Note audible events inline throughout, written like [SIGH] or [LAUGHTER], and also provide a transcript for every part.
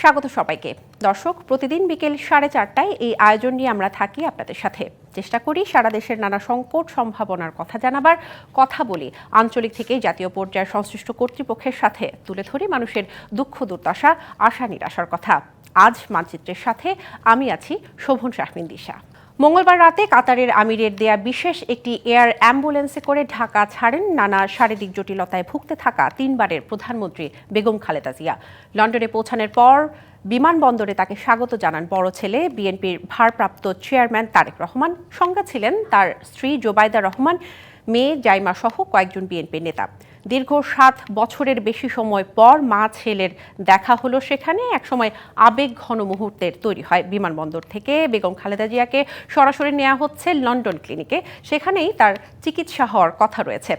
স্বাগত সবাইকে। দর্শক, প্রতিদিন বিকেল সাড়ে চারটায় এই আয়োজন নিয়ে আমরা থাকি আপনাদের সাথে। চেষ্টা করি সারা দেশের নানা সংকট, সম্ভাবনার কথা জানাবার, কথা বলি। আঞ্চলিক থেকে জাতীয় পর্যায়ের সংশ্লিষ্ট কর্তৃপক্ষের সাথে তুলে ধরি মানুষের দুঃখ, দুর্দশা, আশা, নিরাশার কথা। আজ মানচিত্রের সাথে আমি আছি শোভন শাহমিন দিশা। মঙ্গলবার রাতে কাতারের আমিরের দেয়া বিশেষ একটি এয়ার অ্যাম্বুলেন্সে করে ঢাকা ছাড়েন নানা শারীরিক জটিলতায় ভুগতে থাকা তিনবারের প্রধানমন্ত্রী বেগম খালেদা জিয়া। লন্ডনে পৌঁছানোর পর বিমানবন্দরে তাকে স্বাগত জানান বড় ছেলে। বিএনপির ভারপ্রাপ্ত চেয়ারম্যান তারেক রহমান, সঙ্গে ছিলেন তার স্ত্রী জোবাইদা রহমান, মেয়ে জাইমা সহ কয়েকজন বিএনপির নেতা। দীর্ঘ সাত বছরের বেশি সময় পর মা ছেলের দেখা হলো সেখানে। একসময় আবেগ ঘন মুহূর্তের তৈরি হয় বিমানবন্দর থেকে। বেগম খালেদা জিয়াকে সরাসরি নেওয়া হচ্ছে লন্ডন ক্লিনিকে। সেখানেই তার চিকিৎসা হওয়ার কথা রয়েছে।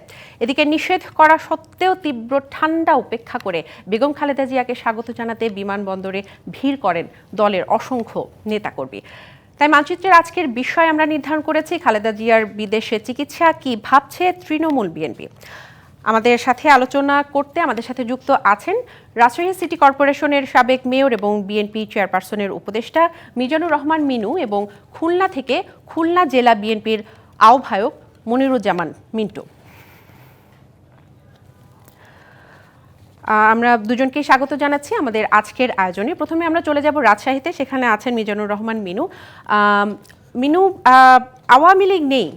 এদিকে নিষেধ করা সত্ত্বেও তীব্র ঠান্ডা উপেক্ষা করে বেগম খালেদা জিয়াকে স্বাগত জানাতে বিমানবন্দরে ভিড় করেন দলের অসংখ্য নেতাকর্মী। তাই মানচিত্রের আজকের বিষয় আমরা নির্ধারণ করেছি। খালেদা জিয়ার বিদেশে চিকিৎসা কি ভাবছে তৃণমূল বিএনপি। আমাদের সাথে আলোচনা করতে আমাদের সাথে যুক্ত আছেন রাজশাহী সিটি কর্পোরেশনের সাবেক মেয়র এবং বিএনপি চেয়ারপারসনের উপদেষ্টা মিজানুর রহমান মিনু এবং খুলনা থেকে খুলনা জেলা বিএনপির আহ্বায়ক মনিরুজ্জামান মিন্টু। আমরা দুজনকেই স্বাগত জানাচ্ছি আমাদের আজকের আয়োজনে। প্রথমে আমরা চলে যাব রাজশাহীতে, সেখানে আছেন মিজানুর রহমান মিনু। মিনু আওয়ামী লীগ নেই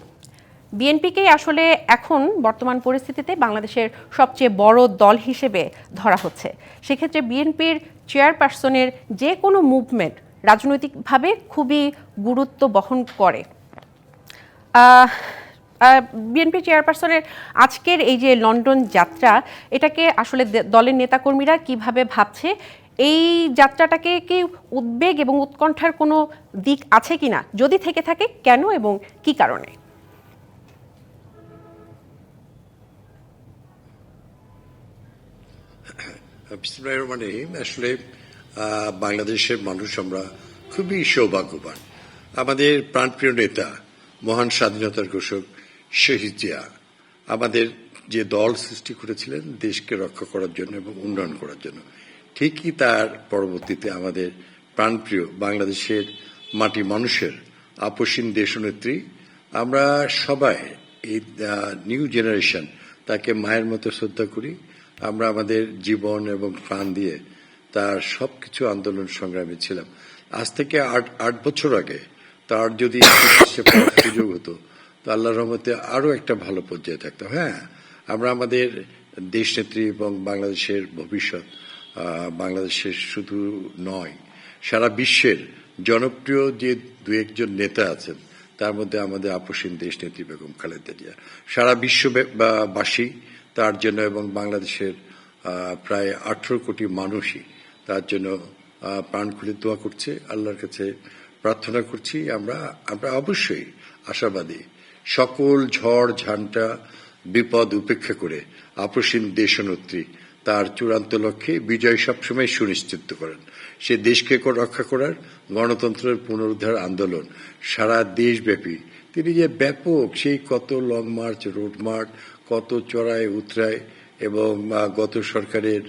বিএনপিকেই আসলে এখন বর্তমান পরিস্থিতিতে বাংলাদেশের সবচেয়ে বড় দল হিসেবে ধরা হচ্ছে। সেক্ষেত্রে বিএনপির চেয়ারপারসনের যে কোনো মুভমেন্ট রাজনৈতিকভাবে খুবই গুরুত্ব বহন করে। বিএনপি চেয়ারপারসনের আজকের এই যে লন্ডন যাত্রা, এটাকে আসলে দলের নেতাকর্মীরা কীভাবে ভাবছে? এই যাত্রাটাকে কি উদ্বেগ এবং উৎকণ্ঠার কোনো দিক আছে কিনা? যদি থেকে থাকে, কেন এবং কি কারণে? রহিম। আসলে বাংলাদেশের মানুষ আমরা খুবই সৌভাগ্যবান আমাদের প্রাণপ্রিয় নেতা, মহান স্বাধীনতার ঘোষক শহীদ জিয়া, আমাদের যে দল সৃষ্টি করেছিলেন দেশকে রক্ষা করার জন্য এবং উন্নয়ন করার জন্য, ঠিকই তার পরবর্তীতে আমাদের প্রাণপ্রিয় বাংলাদেশের মাটি মানুষের আপসীন দেশনেত্রী, আমরা সবাই এই নিউ জেনারেশন, তাকে মায়ের মতো শ্রদ্ধা করি আমরা আমাদের জীবন এবং প্রাণ দিয়ে তার সবকিছু আন্দোলন সংগ্রামে ছিলাম। আজ থেকে আট আট বছর আগে তার যদি সুযোগ হতো, তো আল্লাহর রহমতে আরও একটা ভালো পর্যায়ে থাকতো। হ্যাঁ আমরা আমাদের দেশনেত্রী এবং বাংলাদেশের ভবিষ্যৎ বাংলাদেশের শুধু নয়, সারা বিশ্বের জনপ্রিয় যে দু একজন নেতা আছেন, তার মধ্যে আমাদের আপসীন দেশ নেত্রী বেগম খালেদা জিয়া। সারা বিশ্ববাসী তার জন্য এবং বাংলাদেশের প্রায় আঠারো কোটি মানুষই তার জন্য প্রাণ খুলে দোয়া করছে। আল্লাহর কাছে প্রার্থনা করছি আমরা আমরা অবশ্যই আশাবাদী সকল ঝড়, ঝান্টা, বিপদ উপেক্ষা করে আপসীন দেশনেত্রী তার চূড়ান্ত লক্ষ্যে বিজয় সবসময় সুনিশ্চিত করেন। সে দেশকে রক্ষা করার, গণতন্ত্রের পুনরুদ্ধার আন্দোলন, সারা দেশব্যাপী। তিনি যে ব্যাপক, সেই কত লং মার্চ রোড মার্চ কত চড়ায়, উতরায় এবং গত সরকারের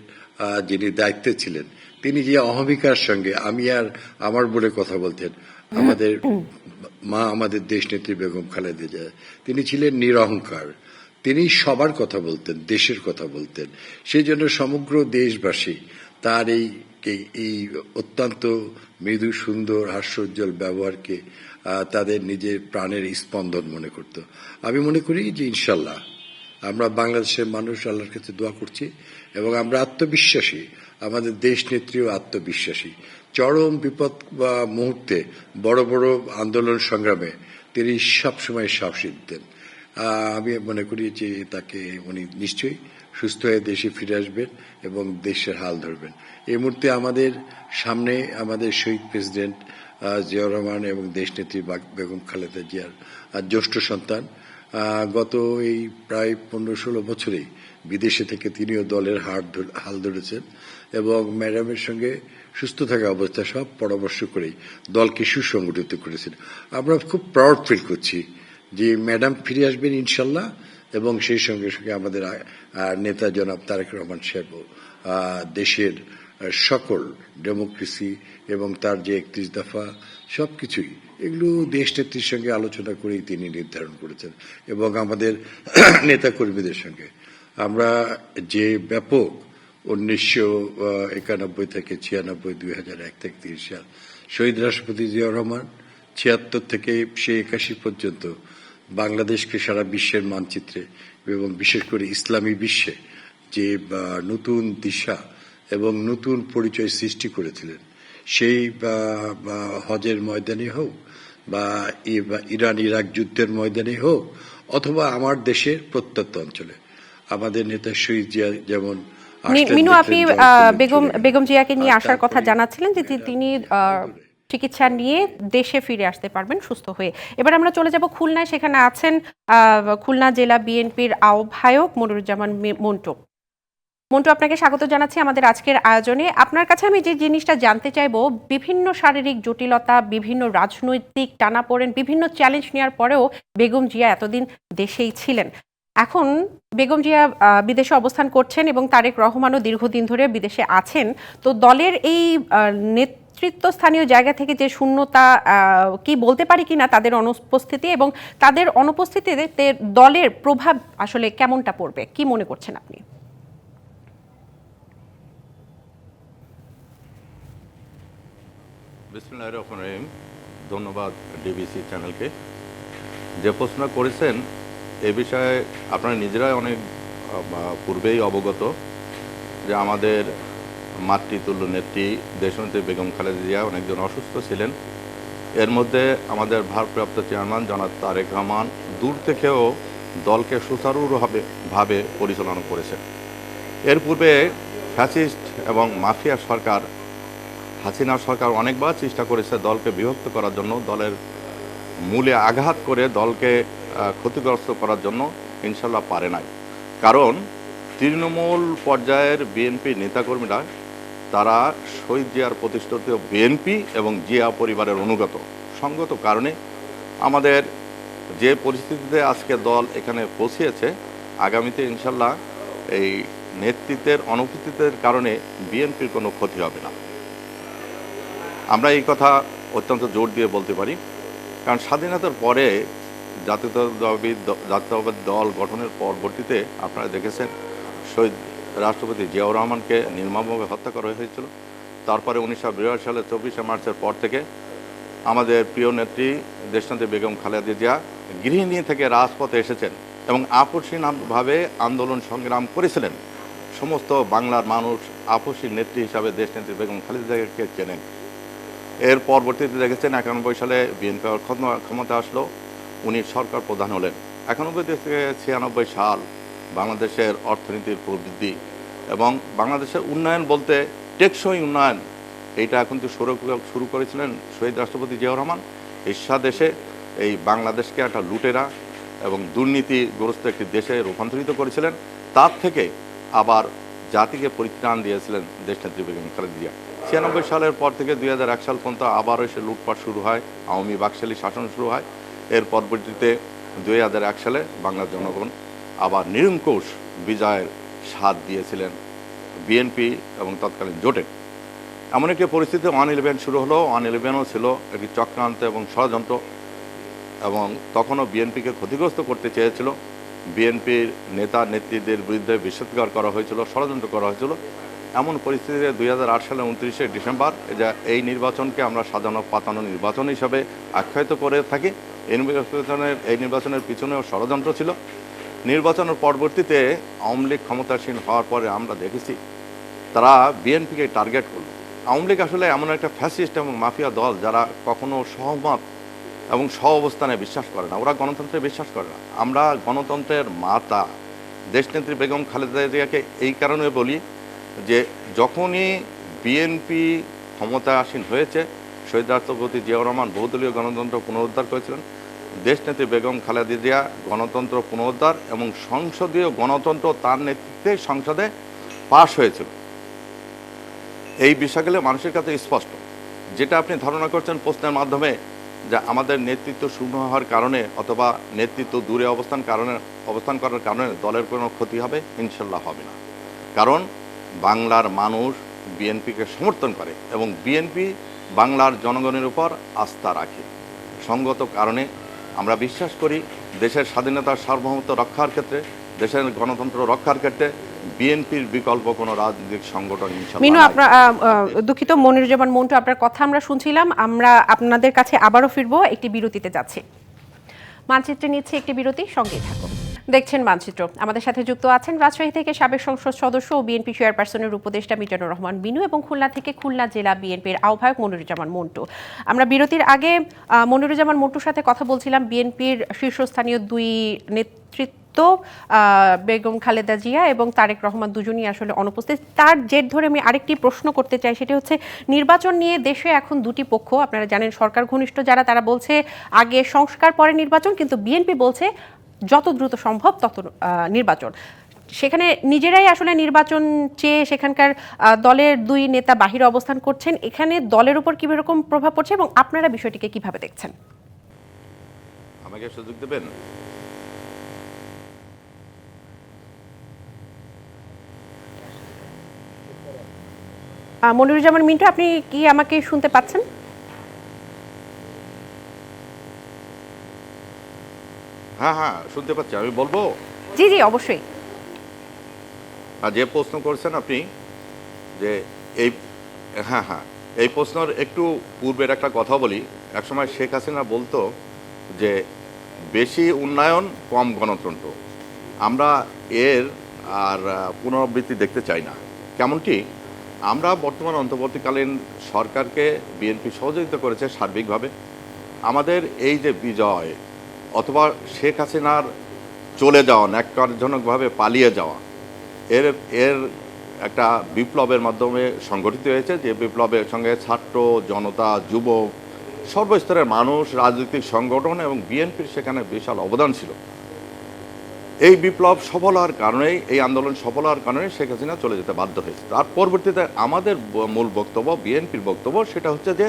যিনি দায়িত্বে ছিলেন, তিনি যে অহমিকার সঙ্গে, আমি আর আমার বলে কথা বলতেন, আমাদের মা আমাদের দেশ দেশনেত্রী বেগম খালেদা জিয়া, তিনি ছিলেন নিরহংকার। তিনি সবার কথা বলতেন, দেশের কথা বলতেন। সেই জন্য সমগ্র দেশবাসী তার এই, এই- অত্যন্ত মৃদু, সুন্দর, হাস্যোজ্জ্বল ব্যবহারকে তাদের নিজের প্রাণের স্পন্দন মনে করত। আমি মনে করি যে ইনশাল্লাহ আমরা বাংলাদেশের মানুষ আল্লাহর কাছে দোয়া করছি এবং আমরা আত্মবিশ্বাসী, আমাদের দেশ নেত্রীও আত্মবিশ্বাসী। চরম বিপদ বা মুহূর্তে বড় বড় আন্দোলন সংগ্রামে তিনি সবসময় সাহসী দিতেন। আমি মনে করি যে তাকে উনি নিশ্চয়ই সুস্থ হয়ে দেশে ফিরে আসবেন এবং দেশের হাল ধরবেন। এই মুহূর্তে আমাদের সামনে আমাদের শহীদ প্রেসিডেন্ট জিয়াউর রহমান এবং দেশনেত্রী বাগ- বেগম খালেদা জিয়ার জ্যেষ্ঠ সন্তান গত এই প্রায় পনেরো ষোলো বছরেই বিদেশে থেকে তিনিও দলের হাট হাল ধরেছেন এবং ম্যাডামের সঙ্গে সুস্থ থাকা অবস্থায় সব পরামর্শ করেই দলকে সুসংগঠিত করেছেন। আমরা খুব প্রাউড ফিল করছি যে ম্যাডাম ফিরে আসবেন ইনশাল্লাহ এবং সেই সঙ্গে সঙ্গে আমাদের নেতা জনাব তারেক রহমান সাহেব দেশের সকল ডেমোক্রেসি এবং তার যে একত্রিশ দফা সবকিছুই। এগুলো দেশ নেত্রীর সঙ্গে আলোচনা করেই তিনি নির্ধারণ করেছেন এবং আমাদের [CLEARS THROAT] নেতাকর্মীদের সঙ্গে। আমরা যে ব্যাপক উনিশশো একানব্বই থেকে ছিয়ানব্বই, দুই হাজার এক থেকে তিরিশ সাল শহীদ রাষ্ট্রপতি জিয়াউর রহমান, ছিয়াত্তর থেকে সে একাশি পর্যন্ত বাংলাদেশকে সারা বিশ্বের মানচিত্রে এবং বিশেষ করে ইসলামী বিশ্বে যে নতুন দিশা এবং নতুন পরিচয় সৃষ্টি করেছিলেন সেই হজের ময়দানে হোক বা ইরান ইরাক যুদ্ধের ময়দানে হোক অথবা আমার দেশের প্রত্যন্ত অঞ্চলে। আমাদের নেতা শহীদ জিয়া যেমন মিনু আপনি বেগম বেগম জিয়াকে নিয়ে আসার কথা জানাচ্ছিলেন যে তিনি চিকিৎসা নিয়ে দেশে ফিরে আসতে পারবেন সুস্থ হয়ে। এবার আমরা চলে যাব খুলনায়। সেখানে আছেন খুলনা জেলা বিএনপির আহ্বায়ক মনিরুজ্জামান মন্টু। মন্টু আপনাকে স্বাগত জানাচ্ছি আমাদের আজকের আয়োজনে। আপনার কাছে আমি যে জিনিসটা জানতে চাইব বিভিন্ন শারীরিক জটিলতা বিভিন্ন রাজনৈতিক টানাপোড়েন বিভিন্ন চ্যালেঞ্জ নেওয়ার পরেও বেগম জিয়া এতদিন দেশেই ছিলেন। এখন বেগম জিয়া বিদেশে অবস্থান করছেন এবং তারেক রহমানও দীর্ঘদিন ধরে বিদেশে আছেন। তো দলের এই আহ, নেতৃত্বস্থানীয় জায়গা থেকে যে শূন্যতা কি বলতে পারি কিনা তাদের অনুপস্থিতি এবং তাদের অনুপস্থিতিতে দলের প্রভাব আসলে কেমনটা পড়বে? কি মনে করছেন আপনি? বিসমুল্লাহ রহমান রহিম। ধন্যবাদ ডিবিসি চ্যানেলকে। যে প্রশ্ন করেছেন, এ বিষয়ে আপনারা নিজেরাই অনেক পূর্বেই অবগত যে আমাদের মাতৃতুল্য নেত্রী দেশনেত্রী বেগম খালেদা জিয়া অনেকজন অসুস্থ ছিলেন। এর মধ্যে আমাদের ভারপ্রাপ্ত চেয়ারম্যান জনাব তারেক রহমান দূর থেকেও দলকে সুচারুভাবে ভাবে পরিচালনা করেছেন। এর পূর্বে ফ্যাসিস্ট এবং মাফিয়া সরকার হাসিনা সরকার অনেকবার চেষ্টা করেছে দলকে বিভক্ত করার জন্য, দলের মূলে আঘাত করে দলকে ক্ষতিগ্রস্ত করার জন্য ইনশাল্লাহ পারে নাই। কারণ তৃণমূল পর্যায়ের বিএনপি নেতাকর্মীরা, তারা শহীদ জিয়ার প্রতিষ্ঠিত বিএনপি এবং জিয়া পরিবারের অনুগত। সঙ্গত কারণে আমাদের যে পরিস্থিতিতে আজকে দল এখানে পৌঁছেছে আগামীতে ইনশাল্লাহ এই নেতৃত্বের অনুপস্থিতির কারণে বিএনপির কোনো ক্ষতি হবে না। আমরা এই কথা অত্যন্ত জোর দিয়ে বলতে পারি। কারণ স্বাধীনতার পরে জাতীয়তাবাদী জাতীয়তাবাদী দল গঠনের পরবর্তীতে আপনারা দেখেছেন, শহীদ রাষ্ট্রপতি জিয়াউর রহমানকে নির্মমভাবে হত্যা করা হয়েছিল। তারপরে উনিশশো বিরাশি সালে চব্বিশে মার্চের পর থেকে আমাদের প্রিয় নেত্রী দেশনেত্রী বেগম খালেদা জিয়া গৃহিণী থেকে রাজপথে এসেছেন এবং আপসীনভাবে আন্দোলন সংগ্রাম করেছিলেন। সমস্ত বাংলার মানুষ আপসী নেত্রী হিসাবে দেশনেত্রী বেগম খালেদা জিয়াকে চেনেন। এর পরবর্তীতে দেখেছেন একানব্বই সালে বিএনপি ক্ষমতা আসলো। উনি সরকার প্রধান হলেন। একানব্বই থেকে ছিয়ানব্বই সাল বাংলাদেশের অর্থনীতির প্রবৃদ্ধি এবং বাংলাদেশের উন্নয়ন বলতে টেকসই উন্নয়ন, এইটা এখন তো শুরু শুরু করেছিলেন শহীদ রাষ্ট্রপতি জিয়াউর রহমান। ঈর্ষা দেশে এই বাংলাদেশকে একটা লুটেরা এবং দুর্নীতিগ্রস্ত একটি দেশে রূপান্তরিত করেছিলেন। তার থেকে আবার জাতিকে পরিত্রাণ দিয়েছিলেন দেশনেত্রী বেগম খালেদা জিয়া। ছিয়ানব্বই সালের পর থেকে দুই হাজার এক সাল পর্যন্ত আবারও সে লুটপাট শুরু হয়, আওয়ামী বাকশালী শাসন শুরু হয়। এর পরবর্তীতে দুই হাজার এক সালে বাংলার জনগণ আবার নিরঙ্কুশ বিজয়ের স্বাদ দিয়েছিলেন বিএনপি এবং তৎকালীন জোটে। এমন একটি পরিস্থিতি ওয়ান ইলেভেন শুরু হলো, ওয়ান ইলেভেনও ছিল একটি চক্রান্ত এবং ষড়যন্ত্র এবং তখনও বিএনপিকে ক্ষতিগ্রস্ত করতে চেয়েছিল। বিএনপির নেতা নেত্রীদের বিরুদ্ধে বিষোদ্গার করা হয়েছিল, ষড়যন্ত্র করা হয়েছিল। এমন পরিস্থিতিতে দুই হাজার আট সালের উনত্রিশে ডিসেম্বর, যা এই নির্বাচনকে আমরা সাজানো পাতানো নির্বাচন হিসাবে আখ্যায়িত করে থাকি। এই নির্বাচনের এই নির্বাচনের পিছনেও ষড়যন্ত্র ছিল। নির্বাচনের পরবর্তীতে আওয়ামী লীগ ক্ষমতাসীন হওয়ার পরে আমরা দেখেছি, তারা বিএনপিকে টার্গেট করল। আওয়ামী লীগ আসলে এমন একটা ফ্যাসিস্ট এবং মাফিয়া দল যারা কখনো সহমত এবং সহ অবস্থানে বিশ্বাস করে না। ওরা গণতন্ত্রে বিশ্বাস করে না। আমরা গণতন্ত্রের মাতা। দেশনেত্রী বেগম খালেদা জিয়াকে এই কারণে বলি যে যখনই বিএনপি ক্ষমতায় আসীন হয়েছে শহীদ রাষ্ট্রপতি জিয়াউর রহমান বহুদলীয় গণতন্ত্র পুনরুদ্ধার করেছিলেন। দেশনেত্রী বেগম খালেদা জিয়া গণতন্ত্র পুনরুদ্ধার এবং সংসদীয় গণতন্ত্র তার নেতৃত্বে সংসদে পাশ হয়েছিল। এই বিষয়গুলো মানুষের কাছে স্পষ্ট। যেটা আপনি ধারণা করছেন প্রশ্নের মাধ্যমে, যে আমাদের নেতৃত্ব শূন্য হওয়ার কারণে অথবা নেতৃত্ব দূরে অবস্থান কারণে, অবস্থান করার কারণে দলের কোনো ক্ষতি হবে, ইনশাল্লাহ হবে না। কারণ বাংলার মানুষ বিএনপিকে সমর্থন করে এবং বিএনপি বাংলার জনগণের উপর আস্থা রাখে। সঙ্গত কারণে আমরা বিশ্বাস করি দেশের স্বাধীনতার সার্বভৌমত্ব রক্ষার ক্ষেত্রে দেশের গণতন্ত্র রক্ষার ক্ষেত্রে বিএনপির বিকল্প কোনো রাজনৈতিক সংগঠন মিনু আপনার দুঃখিত মনিরুজ্জামান মন্টু আপনার কথা আমরা শুনছিলাম। আমরা আপনাদের কাছে আবারও ফিরবো একটি বিরতিতে যাচ্ছি। মানচিত্রে নিচ্ছে একটি বিরতি সঙ্গেই থাকুন। দেখছেন মানচিত্র। আমাদের সাথে যুক্ত আছেন রাজশাহী থেকে সাবেক সংসদ সদস্য ও বিএনপি চেয়ারপারসনের উপদেষ্টা মিজানুর রহমান বিনু এবং খুলনা থেকে খুলনা জেলা বিএনপির আহ্বায়ক মনিরুজ্জামান মন্টু। আমরা বিরতির আগে মনিরুজ্জামান মন্টুর সাথে কথা বলছিলাম বিএনপির শীর্ষস্থানীয় দুই নেতৃত্ব তো বেগম খালেদা জিয়া এবং তারেক রহমান দুজনই আসলে অনুপস্থিত। তার জের ধরে আমি আরেকটি প্রশ্ন করতে চাই, সেটি হচ্ছে নির্বাচন নিয়ে দেশে এখন দুটি পক্ষ, আপনারা জানেন সরকার ঘনিষ্ঠ যারা, তারা বলছে আগে সংস্কার, পরে নির্বাচন, কিন্তু বিএনপি বলছে যত দ্রুত সম্ভব তত নির্বাচন। সেখানে নিজেরাই আসলে নির্বাচন চেয়ে সেখানকার দলের দুই নেতা বাহিরে অবস্থান করছেন। এখানে দলের উপর কি রকম প্রভাব পড়ছে এবং আপনারা বিষয়টিকে কীভাবে দেখছেন? আমাকে সুযোগ দেবেন? মনিরুজ্জামান মিন্টু আপনি কি আমাকে শুনতে পাচ্ছেন? হ্যাঁ হ্যাঁ শুনতে পাচ্ছি। আমি বলব? জি জি অবশ্যই। আর যে প্রশ্ন করছেন আপনি যে এই হ্যাঁ হ্যাঁ এই প্রশ্নের একটু পূর্বের একটা কথা বলি। একসময় শেখ হাসিনা বলতো যে বেশি উন্নয়ন কম গণতন্ত্র। আমরা এর আর পুনরাবৃত্তি দেখতে চাই না। কেমনটি? আমরা বর্তমান অন্তর্বর্তীকালীন সরকারকে বিএনপি সহযোগিতা করেছে সার্বিকভাবে। আমাদের এই যে বিজয় অথবা শেখ হাসিনার চলে যাওয়া, ন্যাক্কারজনকভাবে পালিয়ে যাওয়া, এর এর একটা বিপ্লবের মাধ্যমে সংগঠিত হয়েছে, যে বিপ্লবের সঙ্গে ছাত্র, জনতা, যুবক, সর্বস্তরের মানুষ, রাজনৈতিক সংগঠন এবং বিএনপির সেখানে বিশাল অবদান ছিল। এই বিপ্লব সফল হওয়ার কারণেই, এই আন্দোলন সফল হওয়ার কারণে শেখ হাসিনা চলে যেতে বাধ্য হয়েছে। তার পরবর্তীতে আমাদের মূল বক্তব্য, বিএনপির বক্তব্য, সেটা হচ্ছে যে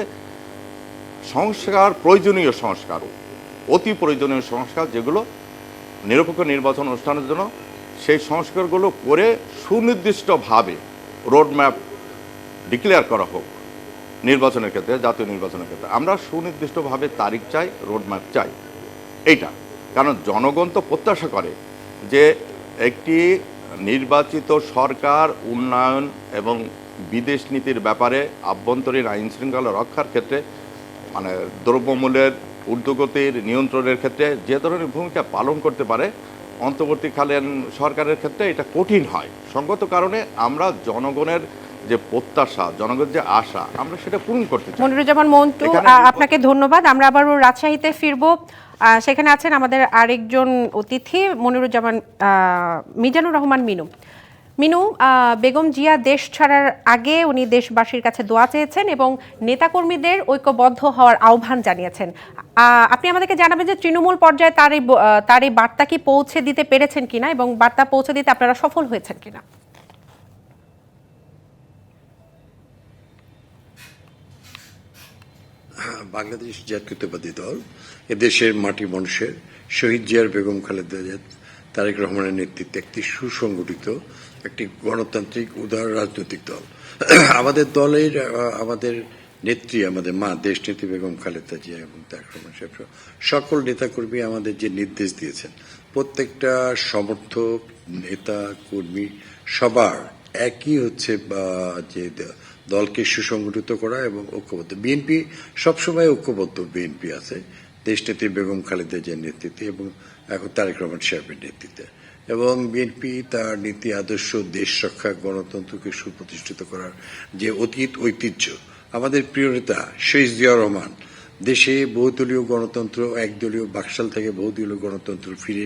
সংস্কার প্রয়োজনীয় সংস্কার অতি প্রয়োজনীয় সংস্কার যেগুলো নিরপেক্ষ নির্বাচন অনুষ্ঠানের জন্য, সেই সংস্কারগুলো করে সুনির্দিষ্টভাবে রোডম্যাপ ডিক্লেয়ার করা হোক নির্বাচনের ক্ষেত্রে, জাতীয় নির্বাচনের ক্ষেত্রে। আমরা সুনির্দিষ্টভাবে তারিখ চাই, রোডম্যাপ চাই। এইটা। কারণ জনগণ তো প্রত্যাশা করে যে একটি নির্বাচিত সরকার, উন্নয়ন এবং বিদেশ নীতির ব্যাপারে আভ্যন্তরীণ আইন শৃঙ্খলা রক্ষার ক্ষেত্রে মানে দ্রব্যমূল্যের ঊর্ধ্বগতির নিয়ন্ত্রণের ক্ষেত্রে যে ধরনের ভূমিকা পালন করতে পারে অন্তর্বর্তীকালীন সরকারের ক্ষেত্রে এটা কঠিন হয়। সঙ্গত কারণে আমরা জনগণের যে প্রত্যাশা জনগণের যে আশা আমরা সেটা পূরণ করতে চাই। মনিরুজ্জামান মন্টু আপনাকে ধন্যবাদ। আমরা আবারও রাজশাহীতে ফিরবো। সেখানে আছেন আমাদের আরেকজন অতিথি মনিরুজ্জামান মিজানুর রহমান মিনু। মিনু বেগম জিয়া দেশ ছাড়ার আগে উনি দেশবাসীর কাছে দোয়া চেয়েছেন এবং নেতাকর্মীদের ঐক্যবদ্ধ হওয়ার আহ্বান জানিয়েছেন। আপনি আমাদেরকে জানাবেন যে তৃণমূল পর্যায়ে তার এই তার এই বার্তা কি পৌঁছে দিতে পেরেছেন কিনা এবং বার্তা পৌঁছে দিতে আপনারা সফল হয়েছেন কিনা? বাংলাদেশ জাতীয়তাবাদী দল, এদেশের মাটি মানুষের শহীদ জিয়ার বেগম খালেদা তারেক রহমানের নেতৃত্বে একটি সুসংগঠিত একটি গণতান্ত্রিক, উদার রাজনৈতিক দল। আমাদের দলের আমাদের নেত্রী, আমাদের মা, দেশনেত্রী বেগম খালেদা জিয়া এবং সাহেব সকল নেতাকর্মী আমাদের যে নির্দেশ দিয়েছেন, প্রত্যেকটা সমর্থক, নেতা, কর্মী সবার একই হচ্ছে যে দলকে সুসংগঠিত করা এবং ঐক্যবদ্ধ। বিএনপি, সবসময় ঐক্যবদ্ধ বিএনপি আছে, দেশনেত্রী বেগম খালেদা জিয়ার নেতৃত্বে এবং এখন তারেক রহমান সাহেবের নেতৃত্বে। এবং বিএনপি তার নীতি, আদর্শ, দেশ রক্ষা, গণতন্ত্রকে সুপ্রতিষ্ঠিত করার যে অতীত ঐতিহ্য, আমাদের প্রিয় নেতা শেষ জিয়াউর রহমান দেশে বহুদলীয় গণতন্ত্র, একদলীয় বাকশাল থেকে বহুদলীয় গণতন্ত্র ফিরে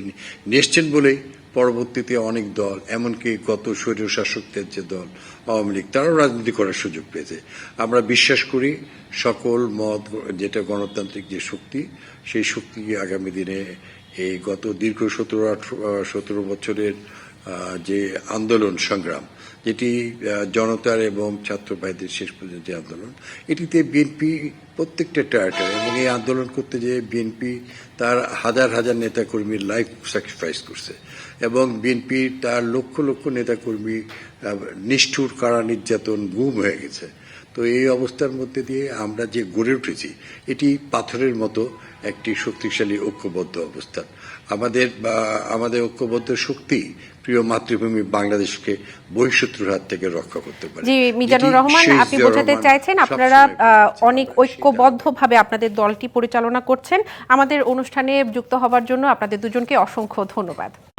নিয়ে এসছেন বলেই পরবর্তীতে অনেক দল, এমনকি গত স্বৈরীয় শাসকদের যে দল আওয়ামী লীগ, তারাও রাজনীতি করার সুযোগ পেয়েছে। আমরা বিশ্বাস করি সকল মত, যেটা গণতান্ত্রিক যে শক্তি, সেই শক্তি আগামী দিনে এই গত দীর্ঘ সতেরো সতেরো বছরের যে আন্দোলন সংগ্রাম, যেটি জনতার এবং ছাত্র ভাইদের শেষ পর্যন্ত যে আন্দোলন, এটিতে বিএনপি প্রত্যেকটা টায়ার্টার এবং এই আন্দোলন করতে যে বিএনপি তার হাজার হাজার নেতাকর্মীর লাইফ স্যাক্রিফাইস করছে, এবং বিএনপি তার লক্ষ লক্ষ নেতাকর্মী নিষ্ঠুর কারা নির্যাতন গুম হয়ে গেছে। তো এই অবস্থার মধ্যে দিয়ে আমরা যে গড়ে উঠেছি, এটি পাথরের মতো একটি শক্তিশালী ঐক্যবদ্ধ অবস্থান। আমাদের আমাদের ঐক্যবদ্ধ শক্তি প্রিয় মাতৃভূমি বাংলাদেশকে বহিঃশত্রুর হাত থেকে রক্ষা করতে পারে। জি মিজানুর রহমান আপনি বোঝাতে চাইছেন আপনারা অনেক ঐক্যবদ্ধভাবে আপনাদের দলটি পরিচালনা করছেন। আমাদের অনুষ্ঠানে যুক্ত হবার জন্য আপনাদের দুজনকে অসংখ্য ধন্যবাদ।